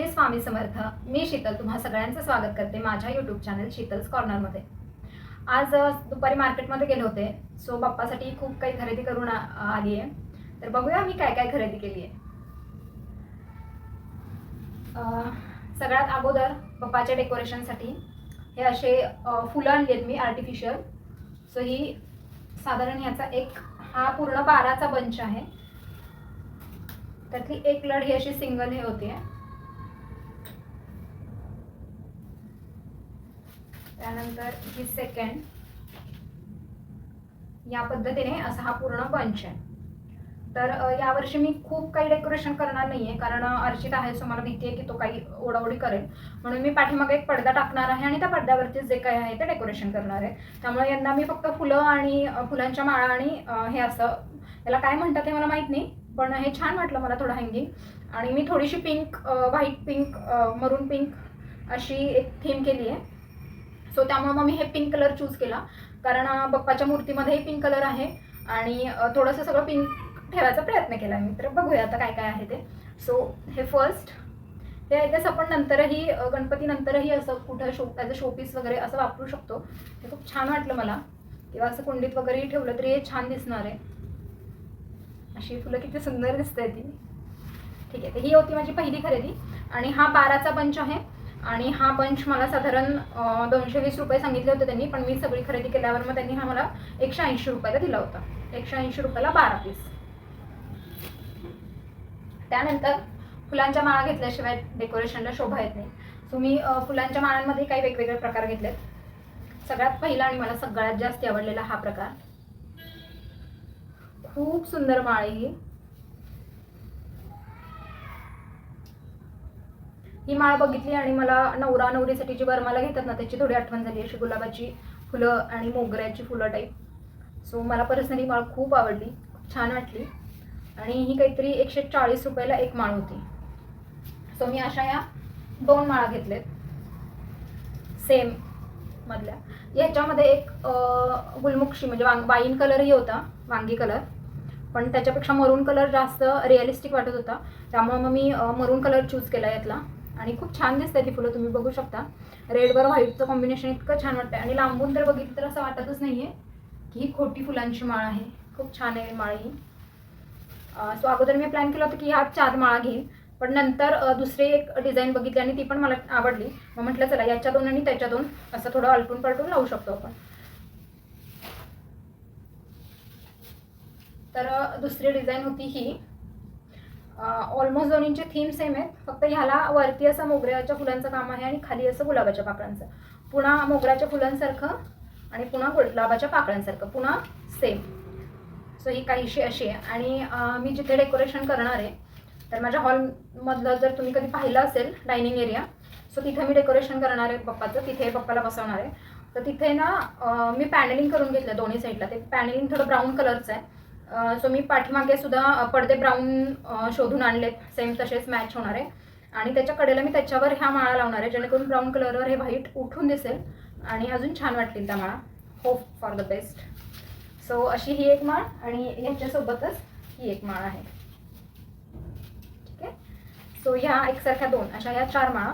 श्री स्वामी समर्थ. मी शीतल तुम्हा सगळ्यांचं स्वागत करते माझ्या यूट्यूब चॅनल शीतल्स कॉर्नरमध्ये आज दुपारी मार्केटमध्ये गेले होते. सो बाप्पासाठी खूप काही खरेदी करून आली आहे. तर बघूया मी काय काय खरेदी केली आहे. सगळ्यात अगोदर बाप्पाच्या डेकोरेशनसाठी हे असे फुलं आणली आहेत मी आर्टिफिशियल सो ही साधारण ह्याचा एक हा पूर्ण बाराचा बंच आहे. त्यातली एक लढ ही अशी सिंगल हे होती आहे त्यानंतर ही सेकंड या पद्धतीने असा हा पूर्ण बंच आहे. तर यावर्षी मी खूप काही डेकोरेशन करणार नाहीये कारण अर्चित आहे सो मला भीती आहे की तो काही ओढाओढी करेल. म्हणून मी पाठीमागे एक पडदा टाकणार आहे आणि त्या पडद्यावरती जे काही आहे ते डेकोरेशन करणार आहे. त्यामुळे यंदा मी फक्त फुलं आणि फुलांच्या माळा आणि हे असं याला काय म्हणतात हे मला माहीत नाही पण हे छान वाटलं मला थोडं हँगिंग आणि मी थोडीशी pink white pink maroon pink अशी एक थीम केली आहे सो त्यामुळे मग मी हे पिंक कलर चूज केला. कारण बप्पाच्या बाप्पाच्या मूर्तीमध्येही पिंक कलर आहे. आणि थोडंसं सगळं पिंक ठेवायचा प्रयत्न केला मी. तर बघूया आता काय काय आहे ते. सो हे फर्स्ट हे आय गेस आपण नंतरही गणपतीनंतरही गणपती नंतरही असं कुठं शो ॲज अ शोपीस वगैरे असं वापरू शकतो. हे खूप छान वाटलं मला. किंवा असं कुंडीत वगैरेही ठेवलं तरी हे छान दिसणार आहे. अशी फुलं किती सुंदर दिसत आहे ती ठीक आहे ही होती माझी पहिली खरेदी. आणि हा बाराचा पंच आहे. आणि हा बंच मला साधारण दोनशे वीस रुपये सांगितले होते त्यांनी पण मी सगळी खरेदी केल्यावर मग त्यांनी हा मला एकशे ऐंशी रुपयाला दिला होता. एकशे ऐंशी रुपयाला बारा पीस त्यानंतर फुलांच्या माळा घेतल्याशिवाय डेकोरेशनला शोभा येत नाही. सो मी फुलांच्या माळांमध्ये काही वेगवेगळे प्रकार घेतलेत. सगळ्यात पहिला आणि मला सगळ्यात जास्त आवडलेला हा प्रकार. खूप सुंदर माळ ही. ही माळ बघितली आणि मला नवरा नवरीसाठी जी बरमाला घेतात ना त्याची थोडी आठवण झाली. अशी गुलाबाची फुलं आणि मोगऱ्याची फुलं टाईप सो मला पर्सनली माळ खूप आवडली खूप छान वाटली. आणि ही काहीतरी एकशे चाळीस रुपयाला एक माळ होती. सो मी अशा या दोन माळा घेतलेत. सेम मधल्या. याच्यामध्ये एक गुलमुक्षी म्हणजे वांग वाईन कलरही होता वांगी कलर पण त्याच्यापेक्षा मरून कलर जास्त रिअलिस्टिक वाटत होता. त्यामुळे मग मी मरून कलर चूज केला यातला. आणि खूप छान दिसते ती फुलं तुम्ही बघू शकता. रेडवर व्हाईटचं कॉम्बिनेशन इतकं छान वाटतं आणि लांबून तर बघितलं तर असं वाटतच नाही आहे की ही खोटी फुलांची माळ आहे. खूप छान आहे माळ ही. सो अगोदर मी प्लॅन केलं होतं की ह्या चार माळा घेईन पण नंतर दुसरी एक डिझाईन बघितली आणि ती पण मला आवडली. मग म्हटलं चला याच्या दोन आणि त्याच्या दोन असं थोडं अलटून पलटून लावू शकतो आपण. तर दुसरी डिझाईन होती ही. ऑलमोस्ट दोन्हींचे थीम सेम आहेत. फक्त ह्याला वरती असं मोगऱ्याच्या फुलांचं काम आहे आणि खाली असं गुलाबाच्या पाकळ्यांचं. पुन्हा मोगऱ्याच्या फुलांसारखं आणि पुन्हा गुलाबाच्या पाकळ्यांसारखं. पुन्हा सेम सो ही काहीशी अशी आहे. आणि मी जिथे डेकोरेशन करणार आहे तर माझ्या हॉलमधलं जर तुम्ही कधी पाहिलं असेल डायनिंग एरिया सो तिथे मी डेकोरेशन करणार आहे पप्पाचं. तिथे पप्पाला बसवणार आहे. तर तिथे ना मी पॅनलिंग करून घेतलं दोन्ही साईडला ते पॅनलिंग थोडं ब्राऊन कलरचं आहे. सो मी पाठीमागे सुद्धा पडदे ब्राऊन शोधून आणलेत. सेम तसेच मॅच होणार आहे. आणि त्याच्या कडेला मी त्याच्यावर ह्या माळा लावणार आहे जेणेकरून ब्राऊन कलरवर हे व्हाईट उठून दिसेल आणि अजून छान वाटतील त्या माळा. Hope for the best so अशी ही एक माळ आणि ह्याच्यासोबतच ही एक माळ आहे. ठीक आहे? सो ह्या एकसारख्या दोन अशा ह्या चार माळा.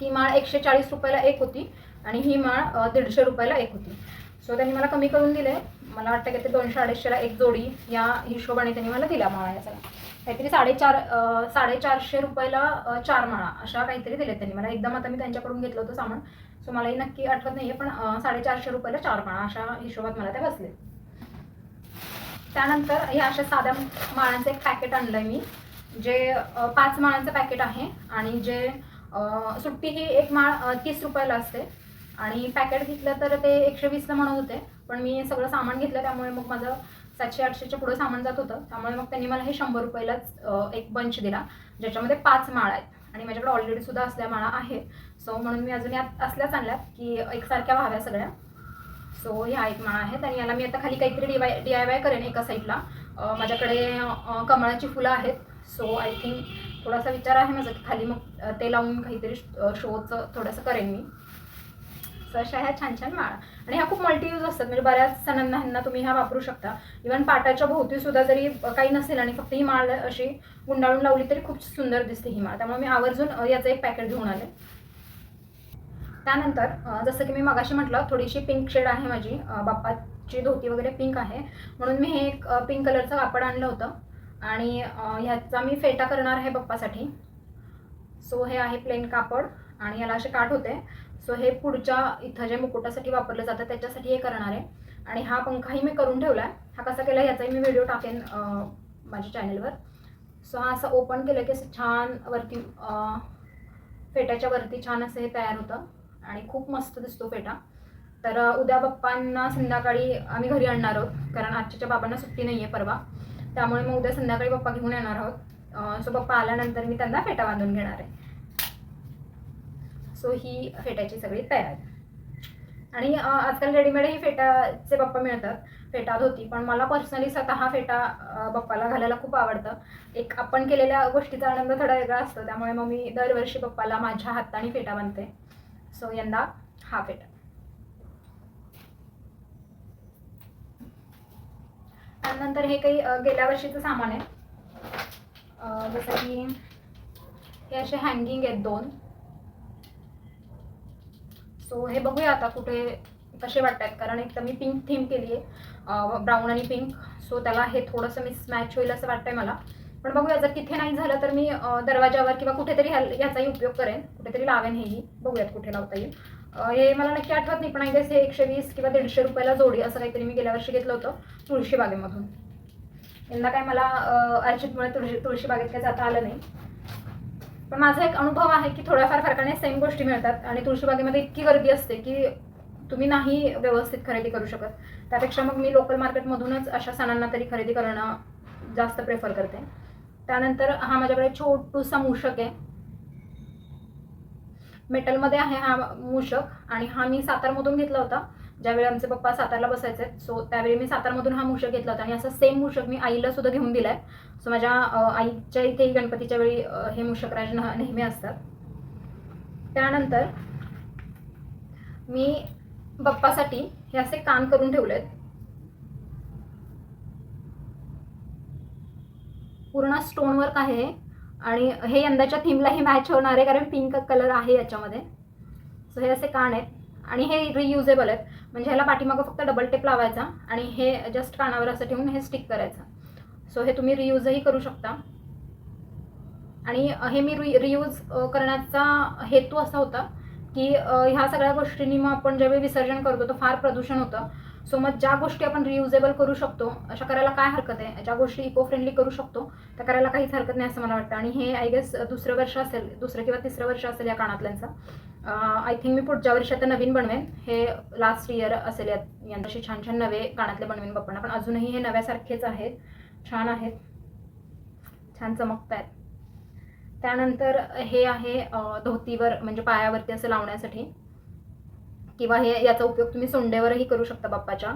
ती माळ एकशे चाळीस रुपयाला एक होती आणि ही माळ दीडशे रुपयाला एक होती. सो त्यांनी मला कमी करून दिले मला वाटतं की ते दोनशे अडीचशेला एक जोडी या हिशोबाने त्यांनी मला दिला माळा याचा काहीतरी साडेचार साडेचारशे रुपयाला चार माळा अशा काहीतरी दिले त्यांनी मला. एकदम आता मी त्यांच्याकडून घेतलं होतं सामान सो मलाही नक्की आठवत नाही आहे पण साडेचारशे रुपयाला चार माळा अशा हिशोबात मला त्या बसले त्यानंतर ह्या अशा साध्या माळांचं एक पॅकेट आणलं आहे मी जे पाच माळांचं पॅकेट आहे आणि जे सुट्टी ही एक माळ तीस रुपयाला असते. आणि पॅकेट घेतलं तर ते एकशे वीसला म्हणत होते. पण मी सगळं सामान घेतलं त्यामुळे मग माझं सातशे आठशेच्या पुढं सामान जात होतं. त्यामुळे मग त्यांनी मला हे शंभर रुपयालाच एक बंच दिला ज्याच्यामध्ये पाच माळ आहेत. आणि माझ्याकडे ऑलरेडी सुद्धा असल्या माळा आहेत. सो म्हणून मी अजून यात असल्याच आणल्यात की एकसारख्या व्हाव्या सगळ्या. सो ह्या एक माळा आहेत आणि याला मी आता खाली काहीतरी D Y D I Y करेन एका साईडला माझ्याकडे कमळाची फुलं आहेत. सो आय थिंक थोडासा विचार आहे माझा की खाली मग ते लावून काहीतरी शोचं थोडंसं करेन मी. सो अशा ह्या छान छान माळा. आणि ह्या खूप मल्टी यूज असतात. म्हणजे बऱ्याच सणांना ह्यांना तुम्ही ह्या वापरू शकता. इव्हन पाटाच्या भोवती सुद्धा जरी काही नसेल आणि फक्त ही माळ अशी गुंडाळून लावली तरी खूप सुंदर दिसते ही माळ. त्यामुळे मी आवर्जून याचं एक पॅकेट घेऊन आले. त्यानंतर जसं की मी मगाशी म्हटलं थोडीशी पिंक शेड आहे माझी. बाप्पाची धोती वगैरे पिंक आहे. म्हणून मी हे एक पिंक कलरचं कापड आणलं होतं. आणि ह्याचा मी फेटा करणार आहे बाप्पासाठी. सो हे आहे प्लेन कापड. आणि याला असे काठ होते. सो हे पुढच्या इथं जे मुकुटासाठी वापरलं जातं त्याच्यासाठी हे करणार आहे. आणि हा पंखाही मी करून ठेवला आहे हा कसा केला याचाही मी व्हिडिओ टाकेन माझ्या चॅनलवर सो हा असं ओपन केलं की असं छान वरती फेट्याच्या वरती छान असं हे तयार होतं. आणि खूप मस्त दिसतो फेटा. तर उद्या बाप्पांना संध्याकाळी आम्ही घरी आणणार आहोत कारण आजच्या बाबांना सुट्टी नाही आहे परवा. त्यामुळे मग उद्या संध्याकाळी पप्पा घेऊन येणार आहोत. सो पप्पा आल्यानंतर मी त्यांना फेटा बांधून घेणार आहे. सो ही फेट्याची सगळी तयारी. आणि आजकाल रेडीमेड ही फेटाचे बाप्पा मिळतात. फेटा धोती. पण मला पर्सनली स्वतः फेटा बप्पाला घालायला खूप आवडतं. एक आपण केलेल्या गोष्टीचा आनंद थोडा वेगळा असतो. त्यामुळे मग मी दरवर्षी बप्पाला माझ्या हाताने फेटा बांधते सो यंदा हा फेटा. त्यानंतर हे काही गेल्या वर्षीचं सामान आहे. जसं की हे असे हँगिंग आहेत दोन. सो हे बघूया आता कुठे कसे वाटत आहेत कारण एक तर मी पिंक थीम केली आहे ब्राऊन आणि पिंक सो त्याला हे थोडंसं मिसमॅच होईल असं वाटतंय मला. पण बघूया जर तिथे नाही झालं तर मी दरवाजावर किंवा कुठेतरी ह्या ह्याचाही उपयोग करेन. कुठेतरी लावेन हेही. बघूयात कुठे लावता येईल. हे मला नक्की आठवत नाही पण आय गेस हे एकशे वीस किंवा दीडशे रुपयाला जोडी असं काहीतरी मी गेल्या वर्षी घेतलं होतं तुळशीबागेमधून. यंदा काय मला अ, अर्चितमुळे तुळशी तुळशीबागेत काय जाता आलं नाही. पण माझा एक अनुभव आहे की थोड्याफार फरकाने सेम गोष्टी मिळतात. आणि तुळशीबागेमध्ये इतकी गर्दी असते की तुम्ही नाही व्यवस्थित खरेदी करू शकत. त्यापेक्षा मग मी लोकल मार्केटमधूनच अशा सणांना तरी खरेदी करणं जास्त प्रेफर करते. त्यानंतर हा माझ्याकडे छोटूसा मूषक आहे. मेटलमध्ये आहे हा मूषक आणि हा मी सातारमधून घेतला होता. ज्यावेळी आमचे पप्पा सातारला बसायचे सो त्यावेळी मी सातारमधून हा मूषक घेतला होता आणि असं सेम मूषक मी आईला सुद्धा घेऊन दिलाय. सो माझ्या आईच्या इथेही गणपतीच्या वेळी हे मूषकराज राज नेहमी असतात. त्यानंतर मी बाप्पासाठी हे असे कान करून ठेवलेत. पूर्ण स्टोन वर्क आहे आणि हे यंदाच्या थीमला हे मॅच होणार आहे कारण पिंक कलर आहे याच्यामध्ये. सो हे असे कान आहेत आणि हे रियुजेबल आहेत. म्हणजे ह्याला पाठीमागं फक्त डबल टेप लावायचा आणि हे जस्ट कानावर असं ठेवून हे स्टिक करायचं. सो हे तुम्ही रियूजही करू शकता. आणि हे मी रि रियूज करण्याचा हेतू असा होता की ह्या सगळ्या गोष्टींनी मग आपण ज्यावेळी विसर्जन करतो तर फार प्रदूषण होतं. सो मग ज्या गोष्टी आपण रियुजेबल करू शकतो अशा करायला काय हरकत आहे? ज्या गोष्टी इको फ्रेंडली करू शकतो त्या करायला काहीच हरकत नाही असं मला वाटतं. आणि हे आय गेस दुसरं वर्ष असेल दुसरं किंवा तिसरं वर्ष असेल या कानातल्यांचं. आय थिंक मी पुढच्या वर्षी आता नवीन बनवेन. हे लास्ट इयर असेल यात छान छान नवे कानातले बनवेन बाप्पांना पण अजूनही हे नव्यासारखेच आहेत. छान आहेत. छान चमकत आहेत त्यानंतर हे आहे धोतीवर म्हणजे पायावरती असं लावण्यासाठी. किंवा हे याचा उपयोग तुम्ही सोंडेवरही करू शकता बाप्पाच्या.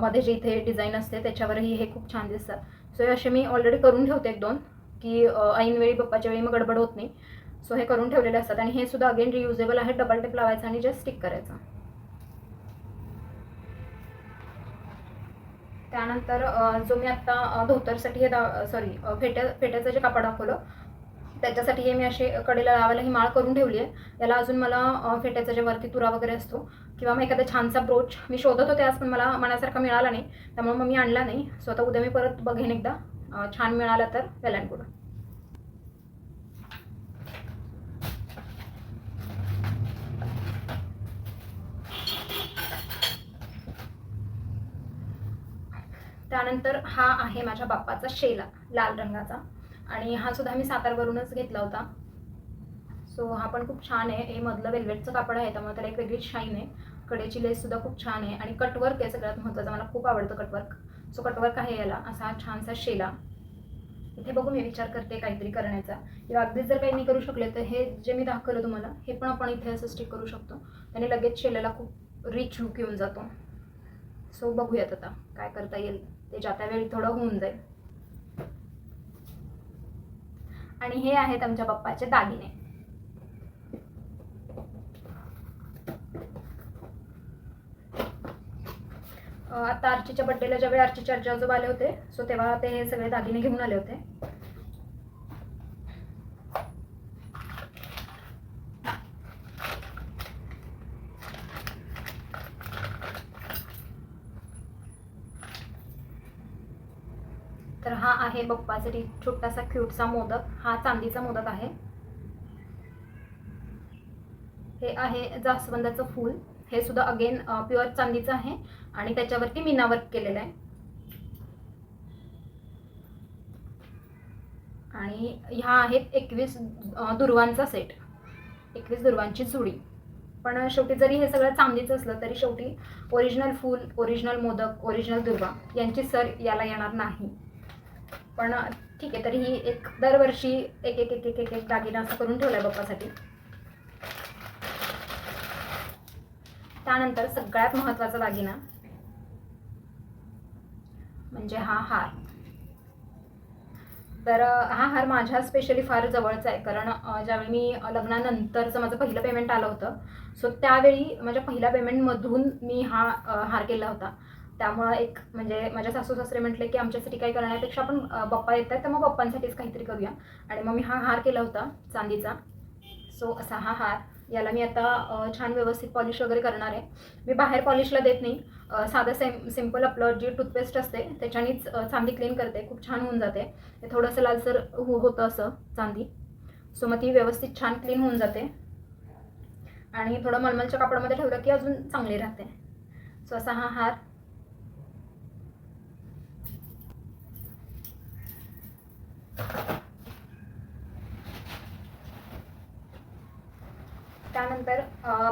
मध्ये जे इथे डिझाईन असते त्याच्यावरही हे खूप छान दिसतात सो हे असे मी ऑलरेडी करून ठेवते एक दोन की ऐनवेळी बाप्पाच्या वेळी मग गडबड होत नाही. सो हे करून ठेवलेले असतात आणि हे सुद्धा अगेन रियुजेबल आहे डबल टेप लावायचा आणि जस्ट स्टिक करायचा. त्यानंतर जो मी आत्ता धोतरसाठी हे दा सॉरी फेट्या फेट्याचं जे कापड दाखवलं त्याच्यासाठी हे मी असे कडेला लावायला ही माळ करून ठेवली आहे. याला अजून मला फेट्याचा जे वरती तुरा वगैरे असतो किंवा मग एखादा छानसा ब्रोच मी शोधत होते आज पण मला मनासारखा मिळाला नाही. त्यामुळे मग मी आणला नाही. सो आता उद्या मी परत बघेन एकदा. छान मिळाला तर वेल गुड त्यानंतर हा आहे माझ्या बाप्पाचा शेला लाल रंगाचा. आणि हा सुद्धा मी सातारवरूनच घेतला होता. सो हा पण खूप छान आहे. हे मधलं वेल्वेटचं कापड आहे त्यामुळे त्याला एक वेगळी शाईन आहे. कडेची लेस सुद्धा खूप छान आहे. आणि कटवर्क आहे सगळ्यात महत्त्वाचं. मला खूप आवडतं कटवर्क सो कटवर्क आहे याला. असा हा छानसा शेला. इथे बघू मी विचार करते काहीतरी करण्याचा. किंवा अगदीच जर काही नाही करू शकले तर हे जे मी दाखवलं तुम्हाला हे पण आपण इथे असं स्टिक करू शकतो. त्याने लगेच शेलेला खूप रिच लुक येऊन जातो. सो बघूयात आता काय करता येईल. ते जाता वेळी थोडं होऊन जाईल. आणि हे आहेत आमच्या पप्पाचे दागिने. आता आर्चीच्या बड्डेला ज्यावेळी आर्चीच्या आजोबा आले होते सो तेव्हा ते सगळे दागिने घेऊन आले होते. आहे छोटासा क्यूटचा मोदक हा चांदीचा मोदक आहे. हे आहे जास्वंदाचं फूल. हे सुद्धा अगेन प्युअर चांदीचं आहे आणि त्याच्यावरती मीना वर्क केलेलं आहे. आणि ह्या आहेत एकवीस दुर्वांचा सेट एकवीस दुर्वांची जुडी. पण शेवटी जरी हे सगळं चांदीचं असलं तरी शेवटी ओरिजिनल फूल ओरिजिनल मोदक ओरिजिनल दुर्वा यांची सर याला येणार नाही. पण ठीक आहे तरी ही एक दरवर्षी एक एक एक एक एक एक दागिना असं करून ठेवलाय बाप्पासाठी. त्यानंतर सगळ्यात महत्त्वाचा दागिना म्हणजे हा हार. तर हा हार माझ्या स्पेशली फार जवळचा आहे कारण ज्यावेळी मी लग्नानंतरचं माझं पहिलं पेमेंट आलं होतं सो त्यावेळी माझ्या पहिल्या पेमेंटमधून मी हा हार केला होता. त्यामुळं एक म्हणजे माझ्या सासू सासरे म्हटले की आमच्यासाठी काही करण्यापेक्षा आपण पप्पा येत आहेत तर मग पप्पांसाठीच काहीतरी करूया. आणि मग मी हा हार केला होता चांदीचा. सो असा हा हार. याला मी आता छान व्यवस्थित पॉलिश वगैरे करणार आहे. मी बाहेर पॉलिशला देत नाही. साधं सेम सिंपल आपलं जी टूथपेस्ट असते त्याच्यानेच चांदी क्लीन करते. खूप छान होऊन जाते. ते थोडंसं लालसर हो होतं असं चांदी. सो मग ती व्यवस्थित छान क्लीन होऊन जाते. आणि थोडं मलमलच्या कापडामध्ये ठेवलं की अजून चांगली राहते. सो असा हा हार. त्यानंतर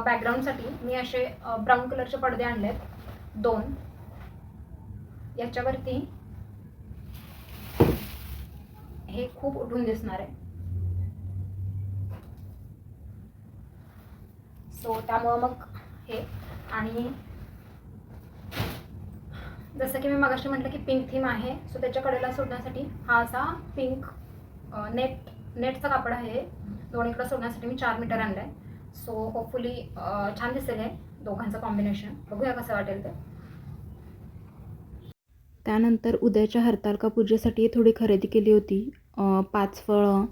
बॅकग्राऊंडसाठी मी असे ब्राऊन कलरचे पडदे आणलेत. दोन. याच्यावरती हे खूप उठून दिसणार आहे. सो त्यामुळं मग हे आणि जसं की मी मगाशी म्हटलं की पिंक थीम आहे सो त्याच्या कडेला सोडण्यासाठी हा असा पिंक नेट नेटचं कापड आहे. दोन्हीकडे सोडण्यासाठी मी चार मीटर आणलं आहे सो होपफुली छान दिसेल हे दोघांचं कॉम्बिनेशन बघूया कसं वाटेल ते. त्यानंतर उद्याच्या हरतालका पूजेसाठी थोडी खरेदी केली होती. पाच फळं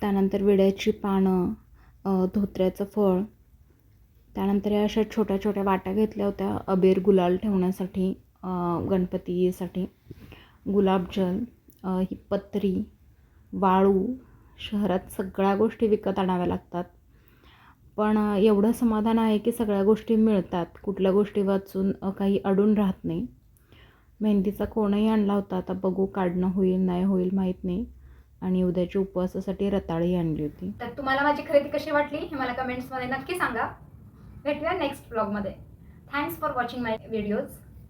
त्यानंतर विड्याची पानं धोत्र्याचं फळ. त्यानंतर या अशा छोट्या छोट्या वाट्या घेतल्या होत्या अबेर गुलाल ठेवण्यासाठी. गणपतीसाठी. गुलाबजल ही पत्री वाळू शहरात सगळ्या गोष्टी विकत आणाव्या लागतात. पण एवढं समाधान आहे की सगळ्या गोष्टी मिळतात. कुठल्या गोष्टी वाचून काही अडून राहत नाही. मेहंदीचा कोणही आणला होता आता बघू काढणं होईल नाही होईल माहीत नाही. आणि उद्याच्या उपवासासाठी रताळी आणली होती. तर तुम्हाला माझी खरेदी कशी वाटली हे मला कमेंट्समध्ये नक्की सांगा. भेटूया नेक्स्ट ब्लॉगमध्ये. Thanks for watching my videos